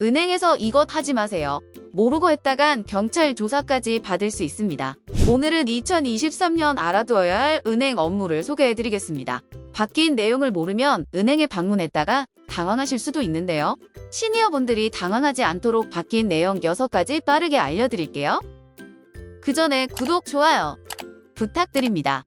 은행에서 이것 하지 마세요. 모르고 했다간 경찰 조사까지 받을 수 있습니다. 오늘은 2023년 알아두어야 할 은행 업무를 소개해드리겠습니다. 바뀐 내용을 모르면 은행에 방문했다가 당황하실 수도 있는데요. 시니어분들이 당황하지 않도록 바뀐 내용 6가지 빠르게 알려드릴게요. 그 전에 구독, 좋아요 부탁드립니다.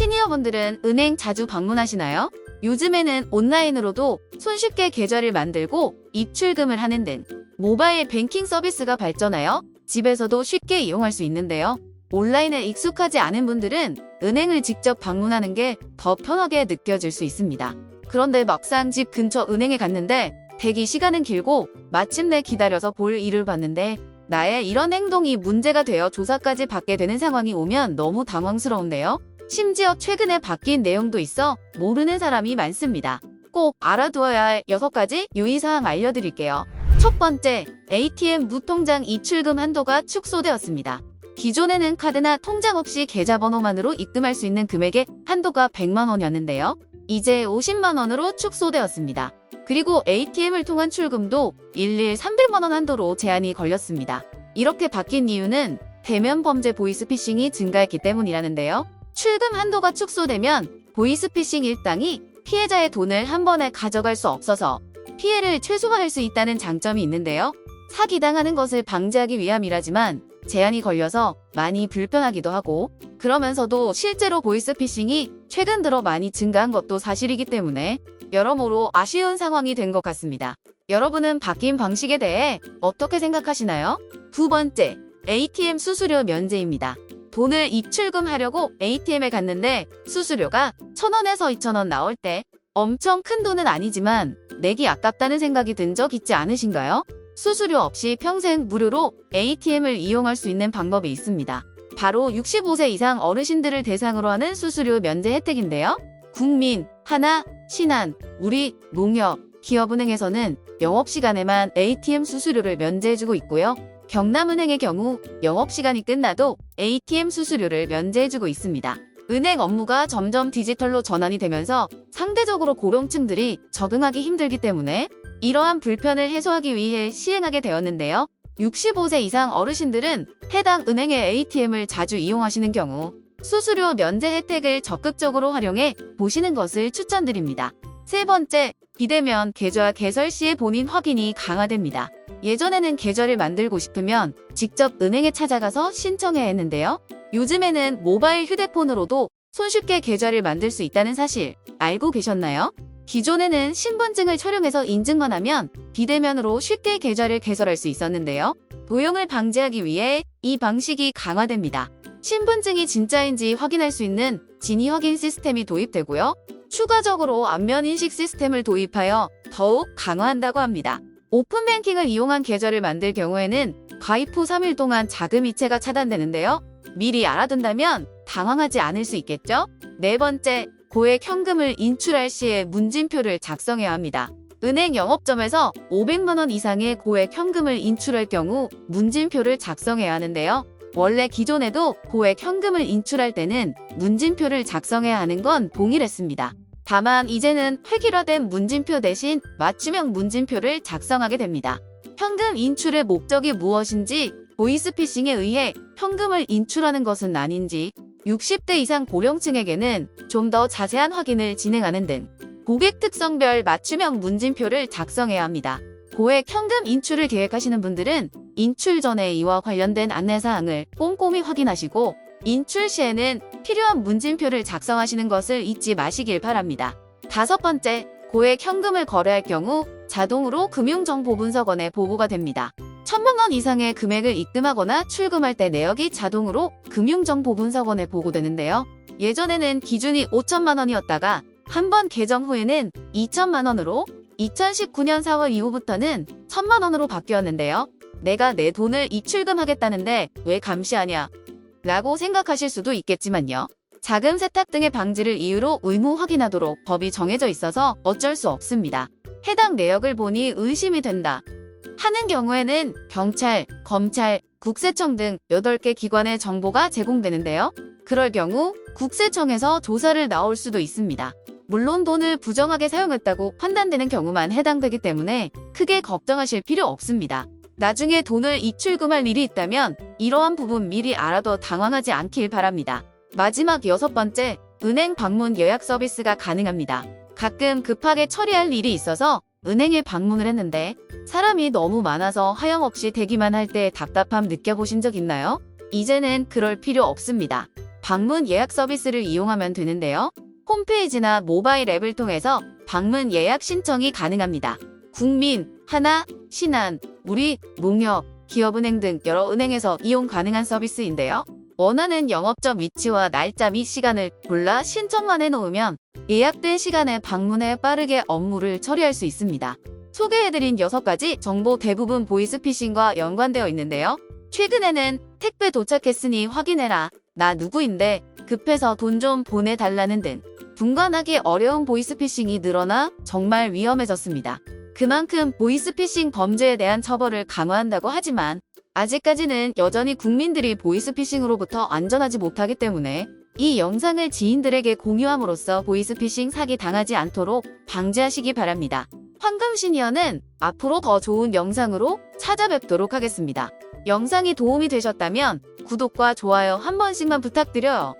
시니어분들은 은행 자주 방문하시나요? 요즘에는 온라인으로도 손쉽게 계좌를 만들고 입출금을 하는 등 모바일 뱅킹 서비스가 발전하여 집에서도 쉽게 이용할 수 있는데요. 온라인에 익숙하지 않은 분들은 은행을 직접 방문하는 게 더 편하게 느껴질 수 있습니다. 그런데 막상 집 근처 은행에 갔는데 대기 시간은 길고 마침내 기다려서 볼 일을 봤는데 나의 이런 행동이 문제가 되어 조사까지 받게 되는 상황이 오면 너무 당황스러운데요. 심지어 최근에 바뀐 내용도 있어 모르는 사람이 많습니다. 꼭 알아두어야 할 6가지 유의사항 알려드릴게요. 첫 번째, ATM 무통장 입출금 한도가 축소되었습니다. 기존에는 카드나 통장 없이 계좌번호만으로 입금할 수 있는 금액의 한도가 100만 원이었는데요. 이제 50만 원으로 축소되었습니다. 그리고 ATM을 통한 출금도 일일 300만 원 한도로 제한이 걸렸습니다. 이렇게 바뀐 이유는 대면 범죄 보이스피싱이 증가했기 때문이라는데요. 출금 한도가 축소되면 보이스피싱 일당이 피해자의 돈을 한 번에 가져갈 수 없어서 피해를 최소화할 수 있다는 장점이 있는데요. 사기당하는 것을 방지하기 위함이라지만 제한이 걸려서 많이 불편하기도 하고 그러면서도 실제로 보이스피싱이 최근 들어 많이 증가한 것도 사실이기 때문에 여러모로 아쉬운 상황이 된 것 같습니다. 여러분은 바뀐 방식에 대해 어떻게 생각하시나요? 두 번째, ATM 수수료 면제입니다. 돈을 입출금하려고 ATM에 갔는데 수수료가 1,000원에서 2,000원 나올 때 엄청 큰 돈은 아니지만 내기 아깝다는 생각이 든 적 있지 않으신가요? 수수료 없이 평생 무료로 ATM을 이용할 수 있는 방법이 있습니다. 바로 65세 이상 어르신들을 대상으로 하는 수수료 면제 혜택인데요. 국민, 하나, 신한, 우리, 농협, 기업은행에서는 영업시간에만 ATM 수수료를 면제해주고 있고요. 경남은행의 경우 영업시간이 끝나도 ATM 수수료를 면제해주고 있습니다. 은행 업무가 점점 디지털로 전환이 되면서 상대적으로 고령층들이 적응하기 힘들기 때문에 이러한 불편을 해소하기 위해 시행하게 되었는데요. 65세 이상 어르신들은 해당 은행의 ATM을 자주 이용하시는 경우 수수료 면제 혜택을 적극적으로 활용해 보시는 것을 추천드립니다. 세 번째, 비대면 계좌 개설 시의 본인 확인이 강화됩니다. 예전에는 계좌를 만들고 싶으면 직접 은행에 찾아가서 신청해야 했는데요. 요즘에는 모바일 휴대폰으로도 손쉽게 계좌를 만들 수 있다는 사실 알고 계셨나요? 기존에는 신분증을 촬영해서 인증만 하면 비대면으로 쉽게 계좌를 개설할 수 있었는데요. 도용을 방지하기 위해 이 방식이 강화됩니다. 신분증이 진짜인지 확인할 수 있는 진위 확인 시스템이 도입되고요. 추가적으로 안면 인식 시스템을 도입하여 더욱 강화한다고 합니다. 오픈뱅킹을 이용한 계좌를 만들 경우에는 가입 후 3일 동안 자금 이체가 차단되는데요. 미리 알아둔다면 당황하지 않을 수 있겠죠? 네 번째, 고액 현금을 인출할 시에 문진표를 작성해야 합니다. 은행 영업점에서 500만 원 이상의 고액 현금을 인출할 경우 문진표를 작성해야 하는데요. 원래 기존에도 고액 현금을 인출할 때는 문진표를 작성해야 하는 건 동일했습니다. 다만 이제는 획일화된 문진표 대신 맞춤형 문진표를 작성하게 됩니다. 현금 인출의 목적이 무엇인지 보이스피싱에 의해 현금을 인출하는 것은 아닌지 60대 이상 고령층에게는 좀 더 자세한 확인을 진행하는 등 고객 특성별 맞춤형 문진표를 작성해야 합니다. 고액 현금 인출을 계획하시는 분들은 인출 전에 이와 관련된 안내사항을 꼼꼼히 확인하시고 인출 시에는 필요한 문진표를 작성하시는 것을 잊지 마시길 바랍니다. 다섯 번째, 고액 현금을 거래할 경우 자동으로 금융정보분석원에 보고가 됩니다. 천만 원 이상의 금액을 입금하거나 출금할 때 내역이 자동으로 금융정보분석원에 보고되는데요. 예전에는 기준이 5천만 원이었다가 한 번 개정 후에는 2천만 원으로 2019년 4월 이후부터는 1천만 원으로 바뀌었는데요. 내가 내 돈을 입출금하겠다는데 왜 감시하냐? 라고 생각하실 수도 있겠지만요. 자금 세탁 등의 방지를 이유로 의무 확인하도록 법이 정해져 있어서 어쩔 수 없습니다. 해당 내역을 보니 의심이 된다. 하는 경우에는 경찰, 검찰, 국세청 등 8개 기관의 정보가 제공되는데요. 그럴 경우 국세청에서 조사를 나올 수도 있습니다. 물론 돈을 부정하게 사용했다고 판단되는 경우만 해당되기 때문에 크게 걱정하실 필요 없습니다. 나중에 돈을 입출금할 일이 있다면 이러한 부분 미리 알아둬 당황하지 않길 바랍니다. 마지막 여섯 번째, 은행 방문 예약 서비스가 가능합니다. 가끔 급하게 처리할 일이 있어서 은행에 방문을 했는데 사람이 너무 많아서 하염없이 대기만 할 때 답답함 느껴보신 적 있나요? 이제는 그럴 필요 없습니다. 방문 예약 서비스를 이용하면 되는데요. 홈페이지나 모바일 앱을 통해서 방문 예약 신청이 가능합니다. 국민, 하나, 신한, 우리, 농협, 기업은행 등 여러 은행에서 이용 가능한 서비스인데요. 원하는 영업점 위치와 날짜 및 시간을 골라 신청만 해놓으면 예약된 시간에 방문해 빠르게 업무를 처리할 수 있습니다. 소개해드린 6가지 정보 대부분 보이스피싱과 연관되어 있는데요. 최근에는 택배 도착했으니 확인해라. 나 누구인데 급해서 돈 좀 보내달라는 등 분간하기 어려운 보이스피싱이 늘어나 정말 위험해졌습니다. 그만큼 보이스피싱 범죄에 대한 처벌을 강화한다고 하지만 아직까지는 여전히 국민들이 보이스피싱으로부터 안전하지 못하기 때문에 이 영상을 지인들에게 공유함으로써 보이스피싱 사기 당하지 않도록 방지하시기 바랍니다. 황금시니어는 앞으로 더 좋은 영상으로 찾아뵙도록 하겠습니다. 영상이 도움이 되셨다면 구독과 좋아요 한 번씩만 부탁드려요.